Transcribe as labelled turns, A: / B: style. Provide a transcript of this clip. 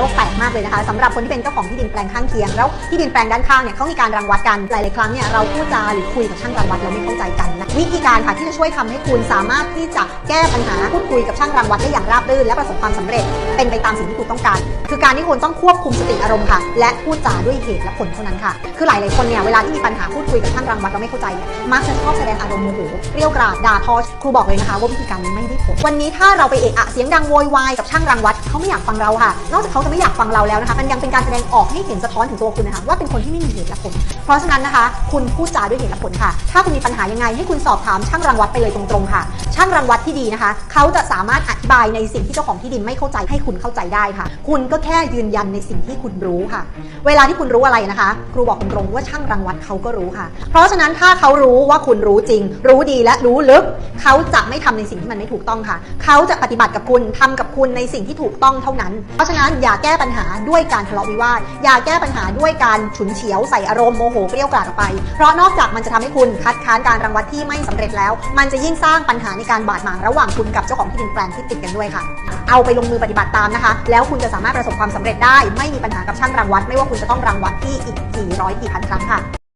A: โลกแตกมากเลยนะคะสำหรับคนที่เป็นเจ้าของที่ดินแปลงข้างเคียงแล้วที่ดินแปลงด้านข้างเนี่ยเขามีการรังวัดกันหลายๆครั้งเนี่ยเราพูดจาหรือคุยกับช่างรังวัดเราไม่เข้าใจกันนะวิธีการค่ะที่จะช่วยทำให้คุณสามารถที่จะแก้ปัญหาพูดคุยกับช่างรังวัดได้อย่างราบรื่นและประสบความสำเร็จเป็นไปตามสิ่งที่คุณต้องการ คือการที่คุณต้องควบคุมสติอารมณ์ค่ะ และพูดจาด้วยเหตุและผลเท่านั้นค่ะ คือหลายๆคนเนี่ยเวลาที่มีปัญหาพูดคุยกับช่างรังวัดเราไม่เข้าใจเนี่ยมักจะชอบแสดงอารมณ์โมโหเกรี้ยวกราดด่าทอครูบอกเลยนะคะว่าวิธีการนี้ไม่ได้ผลวันนี้ถ้าเราไปเอะอะเสียงดังโวยวายกับช่างรังวัดเขาไม่อยากฟังเราค่ะ นอกจากเขาจะไม่อยากฟังเราแล้วนะคะมันยังเป็นการแสดงออกให้เห็นสะท้อนถึงตัวคุณนะคะว่าเป็นคนที่ไม่มีเหตุและผล เพราะฉะนั้นนะคะ คุณพูดจาด้วยเหตุและผลค่ะ ถ้าคุณมีปัญหายังไงให้คุณสอบถามช่างรังวัดไปเลยตรงๆค่ะ ช่างรังวัดที่ดีนะคะ เขาจะสามารถอธิบายในสิ่งที่เจ้าของที่ดินไม่เข้าใจให้คุณเข้าใจได้ค่ะ คุณก็แค่ยืนยันในสิ่งที่คุณรู้ค่ะ เวลาที่คุณรู้อะไรนะคะ ครูบอกตรงๆว่าช่างรังวัดเขาก็รู้ค่ะ เพราะฉะนั้นถ้าเขารู้ว่าคุณรู้จริง รู้ดีและรู้ลึก เขาจะไม่ทำในสิ่งที่มันไม่ถูกต้องค่ะ เขาจะปฏิบัติกับคุณทำกับคุณในสิ่งที่ถูกต้องเท่านั้น เพราะฉะนั้นอย่าแก้ปัญหาด้วยการทะเลาะวิวาท อย่าแก้ปัญหาด้วยการฉุนเฉียวใส่อารมณ์โมโหเกรี้ยวกราดออกไป เพราะนอกจากมันจะทำให้คุณคัดค้านการรังวัดที่ไม่สำเร็จแล้ว มันจะยิ่งสร้างปัญหาในการบาดหมางระหว่างคุณกับเจ้าของที่ดินแปลงที่ติดกันด้วยค่ะ เอาไปลงมือปฏิบัติตามนะคะ แล้วคุณจะสามารถประสบความสำเร็จได้ ไม่มีปัญหากับช่างรังวัด ไม่ว่าคุณจะต้องรังวัดที่อีกกี่ร้อยกี่พันครั้งค่ะ